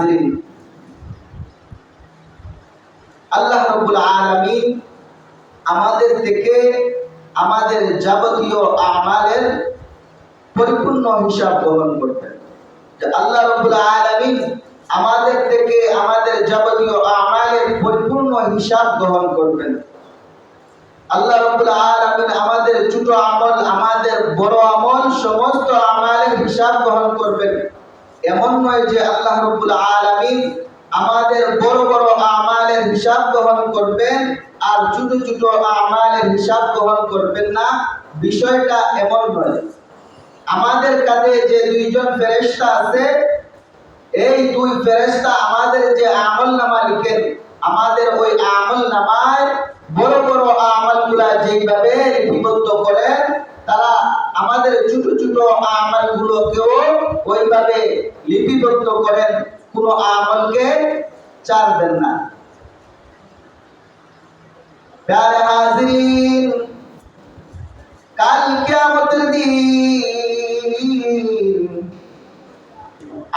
হাজরিন আল্লাহ রব্বুল আলামিন আমাদের থেকে আমাদের যাবতীয় আমালের পরিপূর্ণ হিসাব গ্রহণ করবেন আল্লাহ রব্বুল আলামিন আমাদের থেকে আমাদের যাবতীয় আমালের পরিপূর্ণ হিসাব গ্রহণ করবেন আল্লাহ রব্বুল আলামিন আমাদের ছোট আমল, আমাদের বড় আমল, সমস্ত আমালের হিসাব গ্রহণ করবেন। এমন নয় যে আল্লাহ রব্বুল আলামিন আমাদের বড় বড় আমালের হিসাব গ্রহণ করবেন আর ছোট ছোট আমালের হিসাব গ্রহণ করবেন না। বিষয়টা এমন নয়। আমাদের কাছে যে দুইজন ফেরেশতা আছে, এই দুই ফেরেশতা আমাদের যে আমল নামা লিখেন, আমাদের ওই আমল নামায় বড় বড় আমলগুলা যেইভাবে লিপিবদ্ধ করেন, তারা আমাদের ছোট আমলগুলোকেও ওইভাবে লিপিবদ্ধ করেন আমলকে না। হাজির, কাল কিয়ামতের দিন।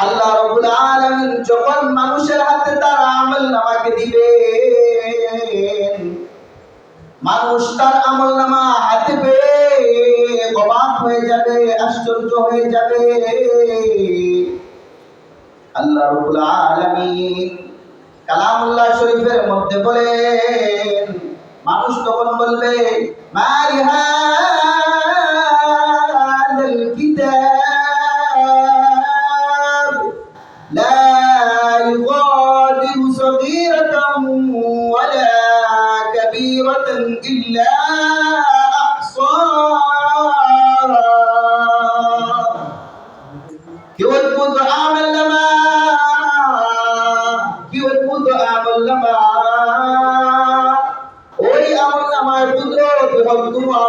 আল্লাহ রাব্বুল আলামিন যখন মানুষের হাতে তার আমল নামাকে দিবেন, মানুষ তার আমল নামা হাতে পেয়ে আশ্চর্য হয়ে যাবে। আল্লাহ রাব্বুল আলামিন কালামুল্লাহ শরীফের মধ্যে বলেন, মানুষ তখন বলবে, মারি হাদাল কিতাব লা ইউগাদিরু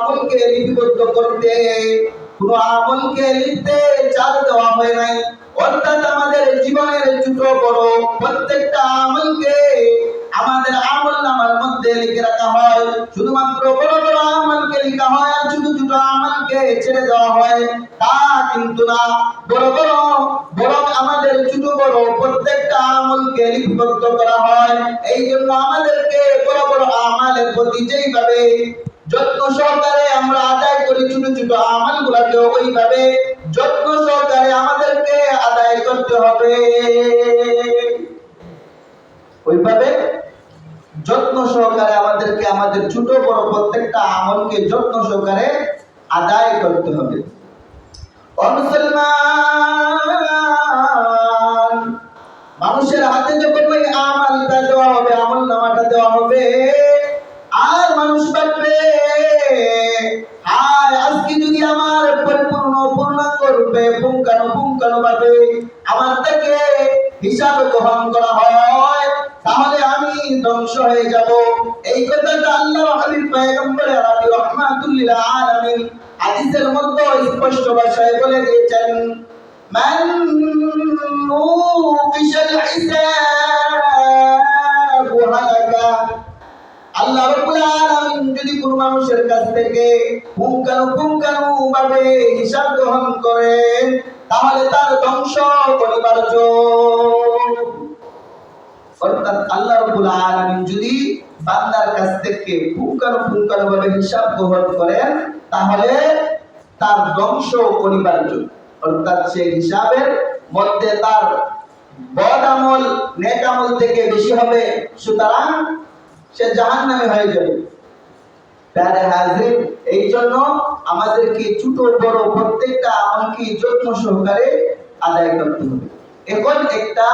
আমলকে লিপিবদ্ধ করতে, কোনো আমলকে লিখতে চাল দেওয়া হয় নাই। অর্থাৎ আমাদের জীবনের ছোট বড় প্রত্যেকটা আমলকে আমাদের আমল নামার মধ্যে লিখে রাখা হয়। শুধুমাত্র বড় বড় আমলকে লেখা হয় আর ছোট ছোট আমলকে ছেড়ে দেওয়া হয়, তা কিন্তু না। বড় বড় বড় আমাদের ছোট বড় প্রত্যেকটা আমলকে লিপিবদ্ধ করা হয়। এই জন্য আমাদেরকে বড় বড় আমলের প্রতি যেইভাবে যত্ন সহকারে আমরা আদায় করি ছোট ছোট আমল গুলাকে ওইভাবে। যত্ন সহকারে আমাদেরকে আদায় করতে হবে। ওইভাবে যত্ন সহকারে আমাদেরকে, আমাদের ছোট বড় প্রত্যেকটা আমলকে যত্ন সহকারে আদায় করতে হবে। মুসলমান, মানুষের হাতে যখন ওই আমলটা দেওয়া হবে আমল নামাটা দেওয়া হবে আর মানুষ বাঁচবে। আর আজকে যদি আমার পরিপূর্ণ পূর্ণাঙ্গ রূপে পুঙ্খানু পুঙ্খানু ভাবে আমার থেকে হিসাব গ্রহণ করা হয়, তাহলে আমি ধ্বংস হয়ে যাব। এই কথাটা আল্লাহ হাবিব পয়গম্বর আলী রহমাতুল্লিল আলামিন হাদিসের মধ্যে স্পষ্ট ভাষায় বলে দিয়েছেন, মান হিসাব মানুষের কাছ থেকে পুঙ্খানু ভাবে হিসাব গ্রহণ করেন তাহলে তার ধ্বংস অনিবার্য অর্থাৎ আল্লাহ রাব্বুল যদি বান্দার কাছ থেকে ভাবে হিসাব গ্রহণ তাহলে তার ধ্বংস অনিবার্য অর্থাৎ হিসাবের মধ্যে তার বদ আমল, নেক আমল থেকে বেশি হবে, সুতরাং সে জাহান্নামে হয়ে যাবে। প্যারে এই জন্য আমাদেরকে ছোট, বড় প্রত্যেকটা আমলকে যত্ন সহকারে আদায় করতে হবে। এখন একটা